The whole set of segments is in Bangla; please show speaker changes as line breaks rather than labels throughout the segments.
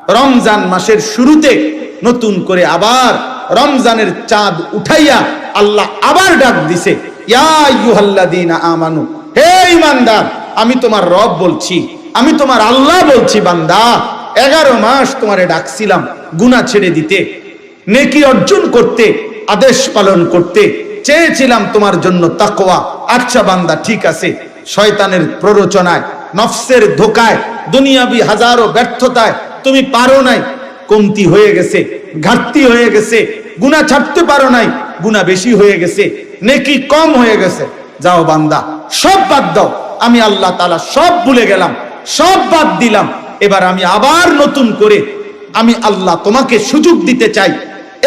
রমজান মাসের শুরুতে নতুন করে আবার রমজানের চাঁদ উঠাইয়া আল্লাহ আবার ডাক দিছে আমানু, হে ঈমানদার, আমি তোমার রব বলছি, আমি তোমার আল্লাহ বলছি, বান্দা, এগারো মাস তোমারে ডাকছিলাম গুনাহ ছেড়ে দিতে, নেকি অর্জন করতে, আদেশ পালন করতে, চেয়েছিলাম তোমার জন্য তাকোয়া আচ্ছা বান্দা, ঠিক আছে, শয়তানের প্ররোচনায়, নফসের ধোকায়, দুনিয়াবি হাজারো ব্যর্থতায় তুমি পারো নাই। কমতি হয়ে গেছে, ঘাটতি হয়ে গেছে গুণা ছাড়তে পারো নাই গুণা বেশি হয়ে গেছে, নেকি কম হয়ে গেছে। যাও বান্দা, সব বাদ দাও। আমি আল্লাহ তালা সব ভুলে গেলাম, সব বাদ দিলাম। এবার আমি আবার নতুন করে আমি আল্লাহ তোমাকে সুযোগ দিতে চাই।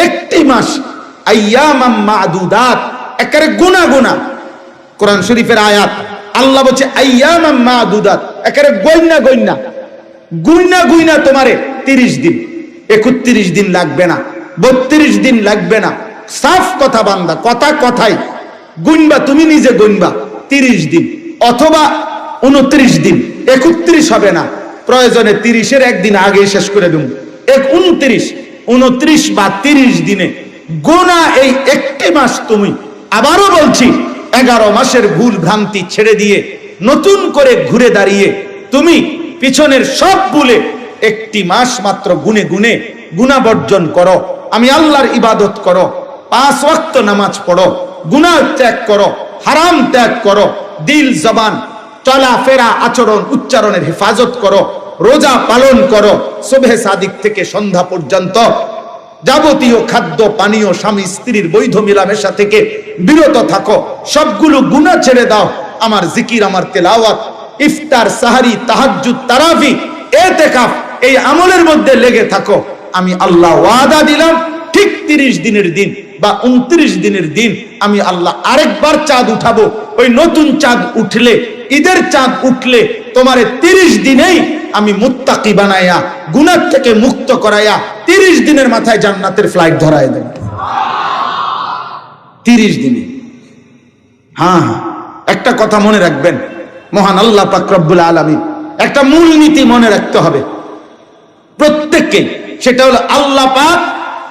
একটি মাস আইয়ামাম মাদুদাত, একেবারে গুনা গুনা কোরআন শরীফের আয়াত, আল্লাহ বলছে আইয়ামাম মাদুদাত, একেবারে গইনা গইনা গুইনা গুইনা তোমারে তিরিশ দিন। একত্রিশ দিন লাগবে না, বত্রিশ দিন লাগবে না। সাফ কথা বান্দা, কথা কথাই। গুনবা, তুমি নিজে গুনবা, তিরিশ দিন। অথবা উনত্রিশ দিন। একত্রিশ হবে না। প্রয়োজনে তিরিশের একদিন আগে শেষ করে দেব। এক উনত্রিশ উনত্রিশ বা তিরিশ দিনে গোনা এই একটি মাস তুমি। আবারও বলছি, এগারো মাসের ভুল ভ্রান্তি ছেড়ে দিয়ে নতুন করে ঘুরে দাঁড়িয়ে তুমি পিছনের সব ভুলে একটি মাস মাত্র গুনে গুনে গুণা বর্জন করো। আমি আল্লাহর ইবাদত করো, পাঁচ ওয়াক্ত নামাজ পড়ো, গুনাহ ত্যাগ করো, হারাম ত্যাগ করো, দিল, জবান, চলাফেরা আচরণ উচ্চারণের হেফাজত করো, রোজা পালন করো, শোভে সাদিক থেকে সন্ধ্যা পর্যন্ত যাবতীয় খাদ্য, পানীয়, স্বামী, স্ত্রীর বৈধ মিলামেশা থেকে বিরত থাকো। সবগুলো গুণা ছেড়ে দাও। আমার জিকির, আমার তেলাওয়াত ইফতার, সাহারি, তাহাজ্জুদ, তারাবি, এতেকাফ, এই আমলের মধ্যে লেগে থাকো। আমি আল্লাহ ওয়াদা দিলাম, ঠিক তিরিশ দিনের দিন বা উনত্রিশ দিনের দিন আমি আল্লাহ আরেকবার চাঁদ উঠাবো। ওই নতুন চাঁদ উঠলে, ঈদের চাঁদ উঠলে, তোমারে তিরিশ দিনেই আমি মুত্তাকি বানাইয়া গুনার থেকে মুক্ত করাইয়া তিরিশ দিনের মাথায় জান্নাতের ফ্লাইট ধরাই দেব। তিরিশ দিনে। হ্যাঁ হ্যাঁ একটা কথা মনে রাখবেন। মহান আল্লাহ পাকরব্বুল আলমী একটা মূল নীতি মনে রাখতে হবে। প্রত্যেককে সেটা হলো আল্লাহ পাক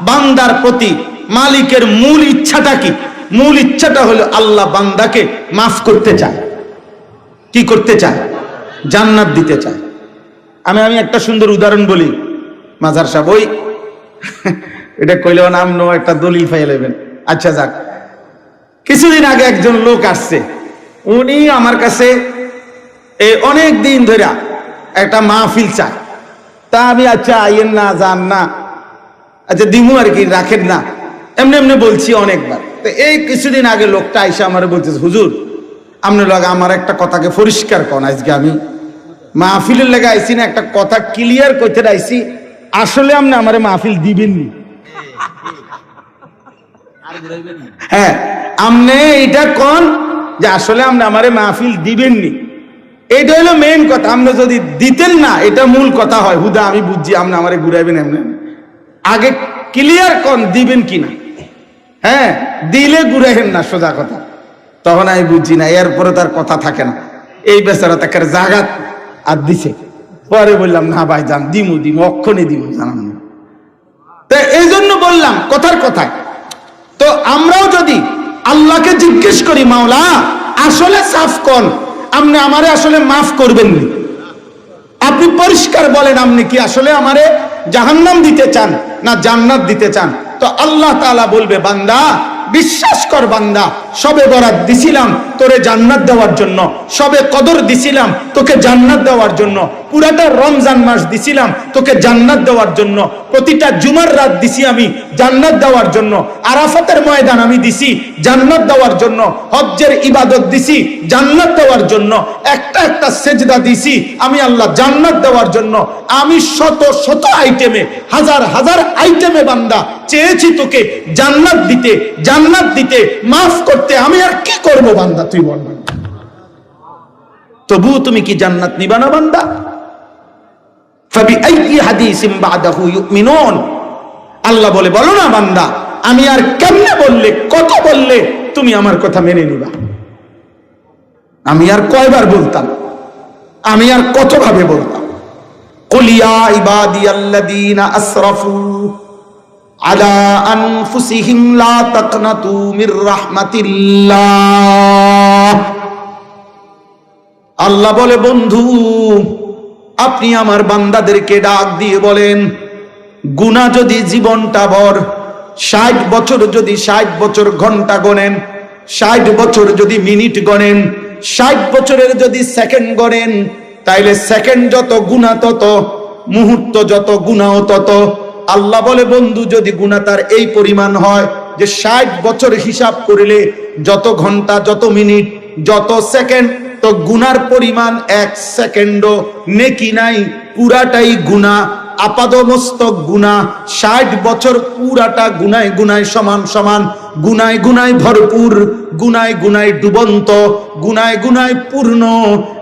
বান্দার প্রতি মালিকের মূল ইচ্ছাটা কি? মূল ইচ্ছাটা হলো আল্লাহ বান্দাকে মাফ করতে চায়। কি করতে চায়? জান্নাত দিতে চায়। আমি আমি একটা সুন্দর উদাহরণ বলি। মাজার সাহেব, ওই, এটা কইলেও নাম নো একটা দলিল ফাইলেবেন আচ্ছা যাক। কিছুদিন আগে একজন লোক আসছে। উনি আমার কাছে এই অনেক দিন ধরে একটা মাহফিল চায় তা আমি আচ্ছা আইয়েন না, যান না আচ্ছা দিমু আর কি, রাখেন না। এমনি এমনি বলছি অনেকবার। তো এই কিছুদিন আগে লোকটা আইসা আমার বলতেছে, হুজুর, আপনি লোক আমার একটা কথাকে পরিষ্কার কন আজকে আমি। মাহফিলের লেগে আইসি না, একটা কথা ক্লিয়ার করতে আইসি আসলে আপনি আমারে মাহফিল দিবেননি। হ্যাঁ আপনি এটা কন যে আসলে আপনি আমারে মাহফিল দিবেননি। এটা হলো মেন কথা। আপনি যদি দিতেন না, এটা মূল কথা হয়। হুদা, আমি বুঝছি, আপনি আমারে ঘুরাইবেন এমনি। আগে ক্লিয়ার কন, দিবেন কিনা। হ্যাঁ দিলে ঘুরাইবেন না, সোজা কথা। তখন আমি বুঝছি না এরপরে তার কথা থাকে না। এই বেচারা তাকে জাগাত আর দিছে। পরে বললাম, না ভাই জান দিমু দিমু, অক্ষণে দিব জানাম না এই জন্য বললাম, কথার কথায়। তো আমরাও যদি আল্লাহকে জিজ্ঞেস করি, মাওলা, আসলে সাফ কন। আপনি আমারে আসলে মাফ করবেন নি আপনি পরিষ্কার বলেন আপনি কি আসলে আমারে জাহান্নাম দিতে চান না জান্নাত দিতে চান? তো আল্লাহ তালা বলবে, বান্দা, বিশ্বাস কর বান্দা সবে বরাত দিছিলাম তোরে জান্নাত দেওয়ার জন্য। সবে কদর দিছিলাম তোকে জান্নাত দেওয়ার জন্য। পুরাটা রমজান মাস দিছিলাম তোকে জান্নাত দেওয়ার জন্য। প্রতিটা জুমার রাত দিছি আমি জান্নাত দেওয়ার জন্য। আরাফাতের ময়দান আমি দিছি জান্নাত দেওয়ার জন্য। হজ্জের ইবাদত দিছি জান্নাত দেওয়ার জন্য। একটা একটা সেজদা দিছি আমি আল্লাহ জান্নাত দেওয়ার জন্য। আমি শত শত আইটেমে, হাজার হাজার আইটেমে বান্দা চেয়েছি তোকে জান্নাত দিতে জান্নাত দিতে, মাফ করতে করতে আমি আর কি করব বান্দা, তুই বল। তবু তুমি কি জান্নাত নিবানা বান্দা? আল্লাহ বলে, বলো না বান্দা, আমি আর কেমনে বললে, কত বললে তুমি আমার কথা মেনে নিবা? আমি আর কয়বার বলতাম, আমি আর কতভাবে বলতাম? কলিয়া ইবাদি আল্লাদিনা আল্লাহ বলে, বন্ধু, আপনি আমার বান্দাদেরকে ডাক দিয়ে বলেন গুনা যদি জীবনটা ভর, ষাট বছর যদি ষাট বছর ঘণ্টা গণেন, ষাট বছর যদি মিনিট গণেন, ষাট বছরের যদি সেকেন্ড গণেন, তাইলে সেকেন্ড যত, গুণা তত, মুহূর্ত যত, গুণাও তত। আল্লাহ বলে, বন্ধু, যদি গুণা তার এই পরিমাণ হয় যে ষাট বছর হিসাব করিলে যত ঘণ্টা, যত মিনিট, যত সেকেন্ড, তো গুনার পরিমাণ এক সেকেন্ডও নেকি নাই, পুরাটাই গুণা আপাদমস্তক গুণা ষাট বছর পুরাটা গুনায় গুনায় সমান সমান, গুনায় গুনায় ভরপুর, গুনায় গুনায় ডুবন্ত, গুনায় গুনায় পূর্ণ।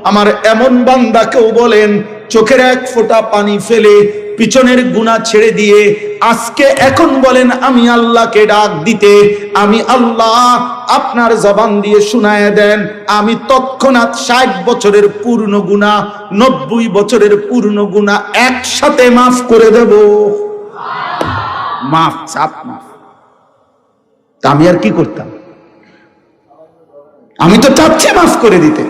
আমার এমন বান্দা কেউ বলেন, চোখের এক ফোঁটা পানি ফেলে পিছনের গুণা ছেড়ে দিয়ে আজকে এখন বলেন, আমি আল্লাহকে ডাক দিতে, আমি আল্লাহ আপনার জবান দিয়ে শুনায় দেন। আমি তৎক্ষণাৎ ষাট বছরের পূর্ণ গুণা নব্বই বছরের পূর্ণ গুণা একসাথে মাফ করে দেব। মাফ, চাপ মাফ। তা আমি আর কি করতাম? আমি তো চাচ্ছি মাফ করে দিতে।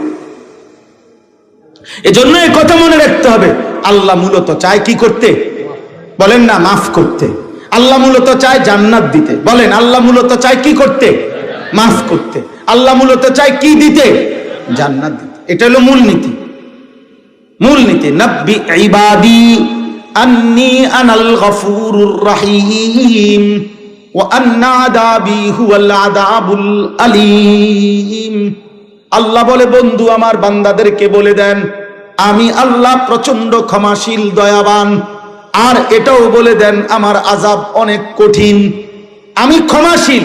এজন্য এই কথা মনে রাখতে হবে। আল্লাহ মূলত চায় কি করতে? বলেন না, মাফ করতে। আল্লাহ মূলত চায় জান্নাত দিতে। বলেন, আল্লাহ মূলত চায় কি করতে? মাফ করতে। আল্লাহ মূলত চায় কি দিতে? জান্নাত দিতে। এটা হলো মূলনীতি মূলনীতি নব্বি ইবাদি আন্নি আনাল গফুরুর রহিম আল্লাহ বলে, বন্ধু, আমার বান্দাদেরকে বলে দেন আমি আল্লাহ প্রচণ্ড ক্ষমাশীল, দয়াবান। আর এটাও বলে দেন, আমার আজাব অনেক কঠিন। আমি ক্ষমাশীল,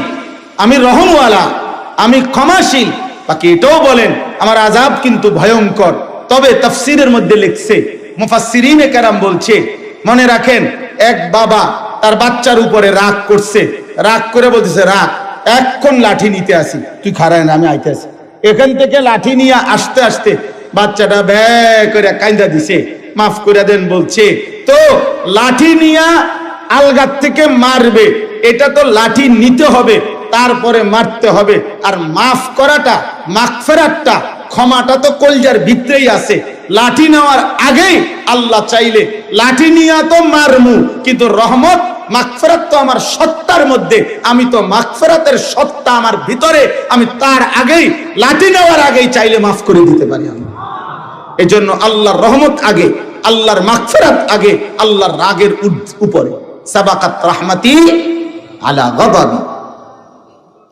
আমি রহমওয়ালা, আমি ক্ষমাশীল। বাকি এটাও বলেন, আমার আজাব কিন্তু ভয়ঙ্কর। তবে তফসিরের মধ্যে লিখছে, মুফাসসিরিনে কেরাম বলছে, মনে রাখেন, এক বাবা তার বাচ্চার উপরে রাগ করছে। রাগ করে বলতেছে, রাগ, এক্ষণ লাঠি নিতে আসি। তুই খারায় না, আমি আইতে আসি। এখান থেকে লাঠি নিয়ে আসতে আসতে বাচ্চাটা ব্যয় করে কাইন্দা দিছে, মাফ করে দেন বলছে, তো লাঠি নিয়া আলগার থেকে মারবে, এটা তো লাঠি নিতে হবে, তারপরে মারতে হবে, আর মাফ করাটা, মাগফেরাতটা, ক্ষমাটা তো কলজার ভিতরেই আছে, লাঠি নেওয়ার আগেই আল্লাহ চাইলে, লাঠি নিয়া তো মারমু, কিন্তু রহমত, মাগফেরাত তো আমার সত্তার মধ্যে, আমি তো মাগফেরাতের সত্তা আমার ভিতরে, আমি তার আগেই, লাঠি নেওয়ার আগেই চাইলে মাফ করে দিতে পারি আমি। এজন্য আল্লাহর রহমত আগে, আল্লাহর মাগফিরাত আগে, আল্লাহর রাগের উপরে। সাবাকাত রাহমাতি আলা গাদাবি।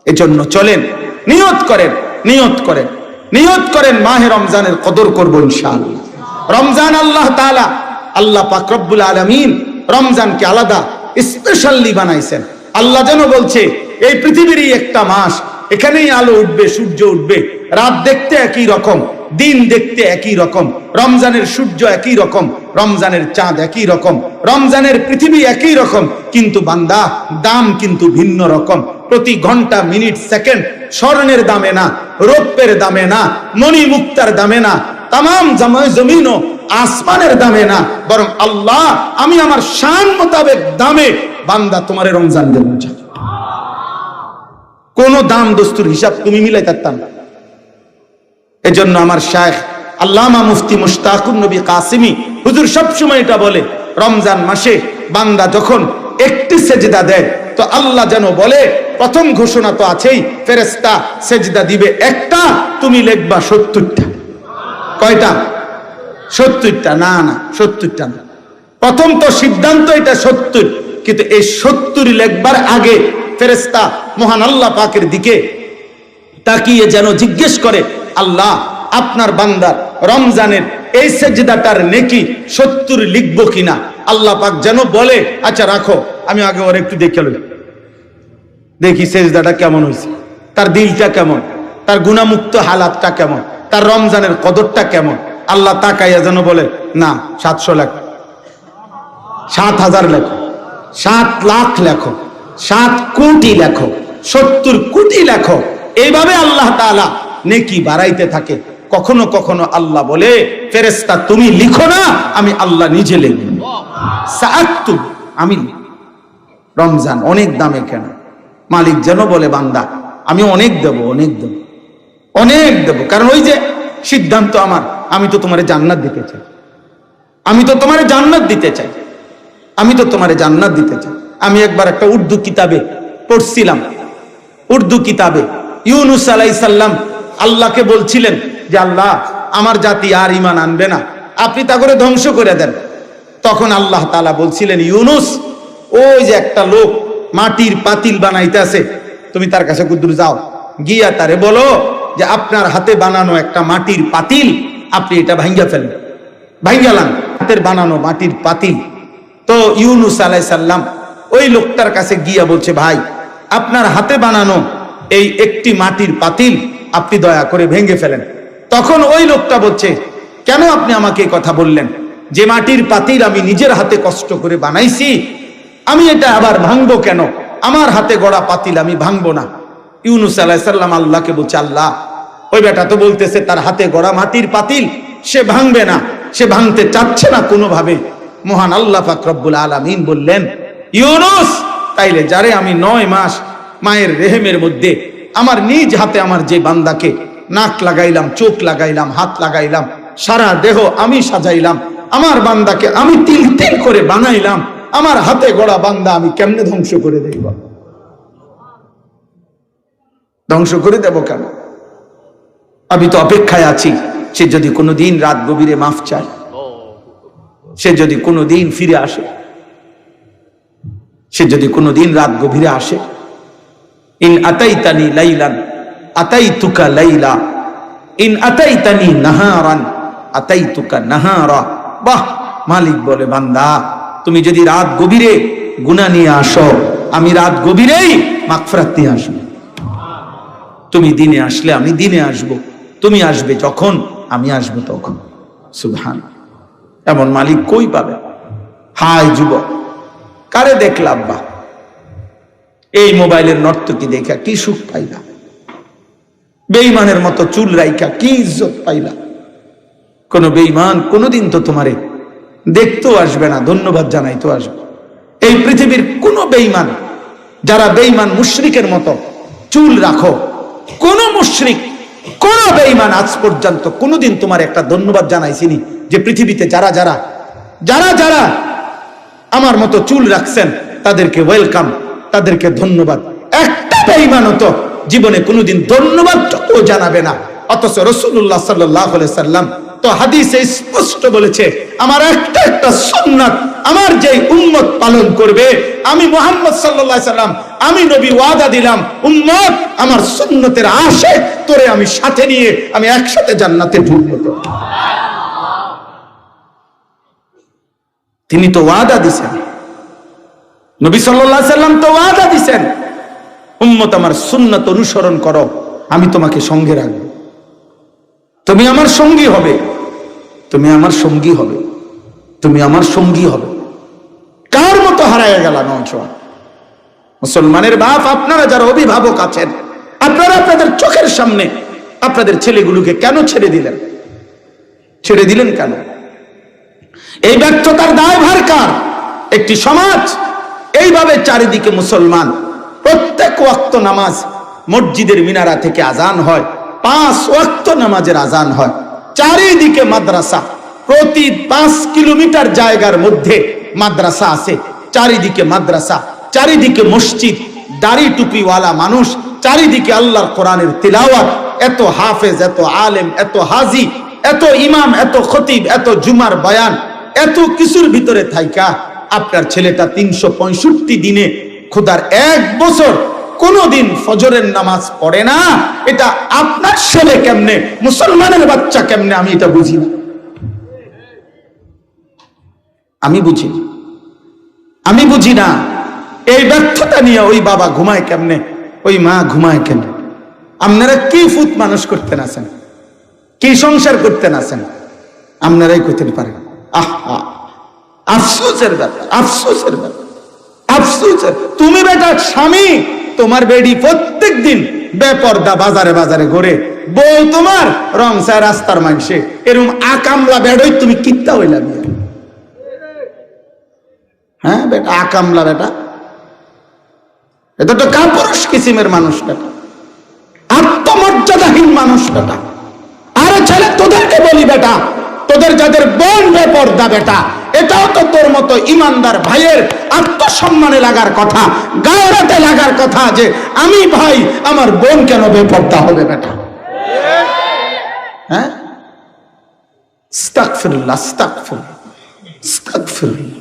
এজন্য চলেন, নিয়ত করেন নিয়ত করেন। নিয়ত করেন মাহে রমজানের কদর করব ইনশাআল্লাহ। রমজান আল্লাহ তাআলা, আল্লাহ পাক রব্বুল আলামিন রমজানকে আলাদা স্পেশালি বানাইছেন। আল্লাহ যেন বলছে, এই পৃথিবীরই একটা মাস, এখানেই আলো উঠবে, সূর্য উঠবে, রাত দেখতে একই রকম। দিন দেখতে একই রকম, রমজানের সূর্য একই রকম, রমজানের চাঁদ একই রকম, রমজানের পৃথিবী একই রকম, কিন্তু বান্দা, দাম কিন্তু ভিন্ন রকম। প্রতি ঘণ্টা, মিনিট, সেকেন্ড স্বর্ণের দামে না, রৌপ্যের দামে না মণি মুক্তার দামে না তাম জমিন ও আসমানের দামে না, বরং আল্লাহ, আমি আমার শান মোতাবেক দামে বান্দা তোমার রমজান দেব কোন দাম দস্তুর হিসাব তুমি মিলাই থাকতাম না। এজন্য আমার শায়েখ আল্লামা মুফতি মুশতাকুর নবী কাসিমি হুজুর সবসময় এটা বলে, রমজান মাসে বান্দা যখন একটি সেজদা দেয়, তো আল্লাহ যেন বলে, প্রথম ঘোষণা তো আছেই ফেরেস্তা সেজদা দিবে একটা, তুমি লিখবা সত্তরটা। কয়টা? সত্তরটা, না না, সত্তরটা না। প্রথম তো সিদ্ধান্ত এটা সত্তর, কিন্তু এই সত্তর লেখবার আগে ফেরেস্তা মহান আল্লাহ পাকের দিকে তাকিয়ে যেন জিজ্ঞেস করে আল্লাহ আপনার বান্দার রমজানের এই সেজদাটার নেকি সত্তর লিখব কিনা? আল্লাহ পাক যেন বলে আচ্ছা রাখো, আমি আগে ওর একটু দেখে লই। দেখি সেজদাটা কেমন হয়েছে তার দিলটা কেমন? তার গুণামুক্ত হালাতটা কেমন? তার রমজানের কদরটা কেমন? আল্লাহ তাকাইয়া যেন বলে, না, সাতশো লাখ। সাত হাজার লেখো। সাত লাখ লেখো। সাত কোটি লেখো। সত্তর কোটি লেখো। এইভাবে আল্লাহ তাআলা নেকি বাড়াইতে থাকে। কখনো কখনো আল্লাহ বলে ফেরেস্তা তুমি লিখো না, আমি আল্লাহ নিজে লিখব। আমি রমজান অনেক দামে কেন। মালিক যেন বলে, বান্দা, আমি অনেক দেব অনেক দেব অনেক দেব। কারণ ওই যে সিদ্ধান্ত আমার, আমি তো তোমার জান্নাত দিতে চাই। আমি তো তোমার জান্নাত দিতে চাই। আমি তো তোমার জান্নাত দিতে চাই। আমি একবার একটা উর্দু কিতাবে পড়ছিলাম। উর্দু কিতাবে, ইউনুস আলাই সাল্লাম আল্লাহকে বলছিলেন যে, আল্লাহ, আমার জাতি আর ইমান আনবে না। আপনি তা করে ধ্বংস করে দেন। তখন আল্লাহ তালা বলছিলেন, ইউনুস, ওই যে একটা লোক মাটির পাতিল বানাইতে আছে তুমি তার কাছে কুদ্দুর যাও। গিয়া তারে বলো যে, আপনার হাতে বানানো একটা মাটির পাতিল, আপনি এটা ভাঙ্গা ফেলেন ভাঙ্গালাম হাতের বানানো মাটির পাতিল। তো ইউনুস আলাই সাল্লাম ওই লোকটার কাছে গিয়া বলছে, ভাই, আপনার হাতে বানানো এই একটি মাটির পাতিল আপনি দয়া করে ভেঙে ফেলেন। তখন ওই লোকটা বলছে, কেন আপনি আমাকে কথা বললেন? যে মাটির পাতিল আমি নিজের হাতে কষ্ট করে বানাইছি, আমি এটা আবার ভাঙবো কেন? আমার হাতে গড়া পাতিল আমি ভাঙবো না। ইউনুস আলাহ সাল্লাম আল্লাহকে বলছে, আল্লাহ, ওই বেটা তো বলতেছে, তার হাতে গড়া মাটির পাতিল সে ভাঙবে না, সে ভাঙতে চাচ্ছে না কোনোভাবে। মহান আল্লাহ ফাকরবুল আলমিন বললেন, ইউনুস, তাইলে যারে আমি নয় মাস মায়ের রেহেমের মধ্যে আমার নিজ হাতে আমার যে বান্দাকে নাক লাগাইলাম, চোখ লাগাইলাম, হাত লাগাইলাম, সারা দেহ আমি সাজাইলাম, আমার বান্দাকে আমি তিল তিল করে বানাইলাম, আমার হাতে গড়া বান্দা আমি কেমনে ধ্বংস করে দেব? ধ্বংস করে দেব কেন? আমি তো অপেক্ষায় আছি, সে যদি কোনোদিন রাত গভীরে মাফ চায়, সে যদি কোনোদিন ফিরে আসে, সে যদি কোনোদিন রাত গভীরে আসে ইন আতাইতানি লাইলান, আতাইতুকা লাইলা, ইন আতাইতানি নাহারান, আতাইতুকা নাহারা। বাহ, মালিক বলে বান্দা, তুমি যদি রাত গভীরে গুনাহ নিয়ে আসো, আমি রাত গভীরেই মাগফিরাত নিয়ে আসব। তুমি দিনে আসলে আমি দিনে আসব, তুমি আসবে যখন, আমি আসব তখন। সুবহান। এমন মালিক কই পাবে? হাই যুবক, কারে দেখলাম বা? এই মোবাইলের নর্তকি দেখা কি সুখ পাইলা? বেইমানের মতো চুল রাইকা কি ইজ্জত পাইলা? কোন বেইমান কোনোদিন তো তোমারে দেখতেও আসবে না, ধন্যবাদ জানাইতেও আসবে। এই পৃথিবীর কোন বেইমান যারা বেইমান মুশরিকের মতো চুল রাখো, কোন মুশরিক, কোন বেইমান আজ পর্যন্ত কোনোদিন তোমার একটা ধন্যবাদ জানাইছিনি যে পৃথিবীতে যারা যারা যারা যারা আমার মতো চুল রাখছেন, তাদেরকে ওয়েলকাম তাদেরকে ধন্যবাদ। একটা বেইমানও তো জীবনে কোনোদিন ধন্যবাদটুকু জানাবে না। অথচ রসুল্লাহ সাল্লাহ সাল্লাম তো হাদিসে স্পষ্ট বলেছে, আমার একটা একটা সুন্নাত আমার যে উম্মত পালন করবে, আমি মোহাম্মদ সাল্লাহ সাল্লাম, আমি নবী ওয়াদা দিলাম, উম্মত আমার সুন্নতের আশে তোরে আমি সাথে নিয়ে আমি একসাথে জান্নাতে ঢুকবো তিনি তো ওয়াদা দিছেন। নবী সাল্লাহ সাল্লাম তো ওয়াদা দিছেন, উম্মত আমার সুন্নত অনুসরণ করো, আমি তোমাকে সঙ্গে রাখব। তুমি আমার সঙ্গী হবে, তুমি আমার সঙ্গী হবে, তুমি আমার সঙ্গী হবে। কার মতো হারায় গেল নজওয়ান মুসলমানের বাপ আপনারা যারা অভিভাবক আছেন, আপনারা আপনাদের চোখের সামনে আপনাদের ছেলেগুলোকে কেন ছেড়ে দিলেন? ছেড়ে দিলেন কেন? এই ব্যর্থতার দায়ভার কার? একটি সমাজ এইভাবে চারিদিকে মুসলমান। প্রত্যেক ওয়াক্ত নামাজ মসজিদের মিনারা থেকে আজান হয়, পাঁচ ওয়াক্ত নামাজের আজান হয়। চারিদিকে মাদ্রাসা, প্রতি পাঁচ কিলোমিটার জায়গার মধ্যে মাদ্রাসা আছে। চারিদিকে মাদ্রাসা, চারিদিকে মসজিদ, দাড়ি টুপিওয়ালা মানুষ, চারিদিকে আল্লাহর কোরআনের তিলাওয়াত। এত হাফেজ, এত আলেম, এত হাজি, এত ইমাম, এত খতিব, এত জুমার বয়ান, এত কিছুর ভিতরে থাইকা আপনার ছেলেটা তিনশো পঁয়ষট্টি দিনে খোদার এক বছর কোনদিন ফজরের নামাজ পড়ে না। এটা আপনার ছেলে কেমনে? মুসলমানের বাচ্চা কেমনে? আমি এটা বুঝি আমি বুঝি আমি বুঝি না। এই ব্যর্থতা নিয়ে ওই বাবা ঘুমায় কেমনে? ওই মা ঘুমায় কেমনে? আপনারা কি ফুত মানুষ করতেন আছেন? কি সংসার করতেন আছেন? আপনারাই করতে পারেন। আহ আহ, আফসোসের ব্যাপার আফসোসের ব্যাপার, আফসোসের। তুমি বেটা স্বামী, তোমার বেডি প্রত্যেক দিন বেপর্দা বাজারে বাজারে ঘুরে। বউ তোমার রং চায় রাস্তার মাংসে। এরকম আকামলা বেড়ই তুমি কিত্তা হইলা বিয়া। হ্যাঁ বেটা, আকামলা বেটা। এটা তো কাপুরুষ কিসিমের মানুষ বেটা। আত্মমর্যাদাহীন মানুষ বেটা আরে ছেলে তোদেরকে বলি বেটা তোদের যাদের বোন বেপর্দা বেটা, এটাও তো তোর মতো ইমানদার ভাইয়ের আত্মসম্মানে লাগার কথা গায়রাতে লাগার কথা যে, আমি ভাই, আমার বোন কেন বেপর্দা হবে বেটা? হ্যাঁ? স্তাকফিরুল্লাহ স্তাকফিরুল্লাহ আস্তাগফিরুল্লাহ